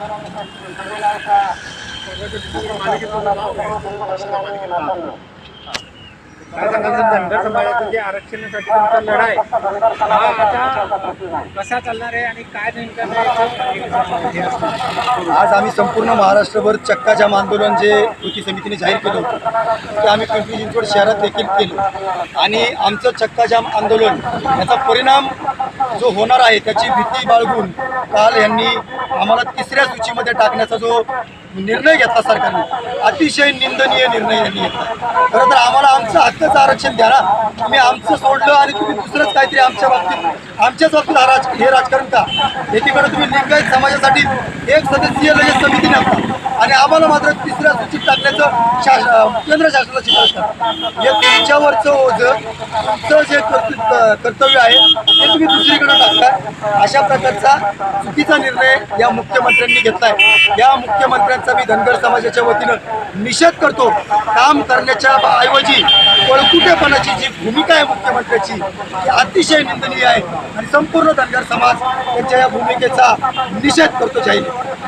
महापालिकेचा काय सांगाल धनगर समाजाचं जे आरक्षणासाठी तुमचा लढा आहे हा आता कसा चालणार आहे आणि काय नेमकं आज आम्ही संपूर्ण महाराष्ट्रभर चक्काजाम आंदोलन जे कृती समितीने जाहीर केलं होतं ते आम्ही पिंपरी चिंचवड शहरात देखील केलं. आणि आमचं चक्काजाम आंदोलन याचा परिणाम जो होणार आहे त्याची भीती बाळगून काल यांनी आम्हाला तिसऱ्या सूचीमध्ये टाकण्याचा जो निर्णय घेतला सरकारने अतिशय निंदनीय निर्णय यांनी घेतला. खरं तर आम्हाला आमचा हक्काचं आरक्षण द्या ना. तुम्ही आमचं सोडलं आणि तुम्ही दुसरंच काहीतरी आमच्या बाबतीत आमच्याच बाबतीत राज हे राजकारण का एकीकडे तुम्ही लिंगायत समाजासाठी एक सदस्यीय लगेच समिती नेमता आणि आम्हाला मात्र तिसऱ्या सूचित टाकण्याचं शास केंद्र शासनाला शिफारस हे तुमच्यावरचं ओझं तुमचं जे कर्तृत्व कर्तव्य आहे ते तुम्ही दुसरीकडे टाकताय. अशा प्रकारचा चुकीचा निर्णय या मुख्यमंत्र्यांनी घेतलाय. या मुख्यमंत्र्यांचा मी धनगर समाजाच्या वतीनं निषेध करतो. काम करण्याच्या ऐवजी पळकुटेपणाची जी भूमिका आहे मुख्यमंत्र्याची ती अतिशय निंदनीय आहे. आणि संपूर्ण धनगर समाज त्यांच्या या भूमिकेचा निषेध करतो जाहीर.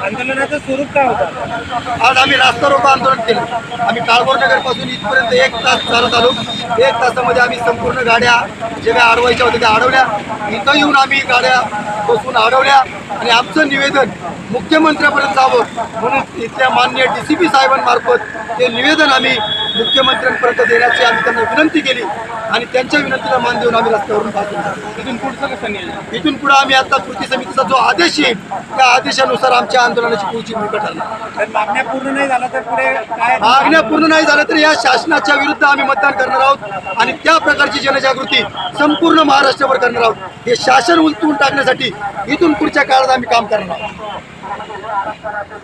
आंदोलनाचं स्वरूप काय होतं? आज आम्ही रास्ता रोको आंदोलन केलं. आम्ही काळभोर नगरपासून इथपर्यंत एक तास चालत आलो. एक तासामध्ये आम्ही संपूर्ण गाड्या जे काही अडवायच्या होत्या त्या अडवल्या इथं येऊन आम्ही गाड्या बसून अडवल्या आणि आमचं निवेदन मुख्यमंत्र्यापर्यंत जावं म्हणून इथल्या मान्य डी सी पी साहेबांमार्फत ते निवेदन आम्ही मुख्यमंत्र्यांपर्यंत देण्याची आम्ही त्यांना विनंती केली आणि त्यांच्या विनंतीला मान देऊन आम्ही रस्त्यावरून पाहतो. इथून पुढचं कसं नियोजन? इथून पुढे आम्ही आता कृती समितीचा जो आदेश येईल त्या आदेशानुसार आमच्या आंदोलनाची पुढची भूमिका तर मागण्या पूर्ण नाही झाला तर पुढे मागण्या पूर्ण नाही झाल्या तर या शासनाच्या विरुद्ध आम्ही मतदान करणार आहोत आणि त्या प्रकारची जनजागृती संपूर्ण महाराष्ट्रभर करणार आहोत. हे शासन उलटून टाकण्यासाठी इथून पुढच्या काळात आम्ही काम करणार आहोत.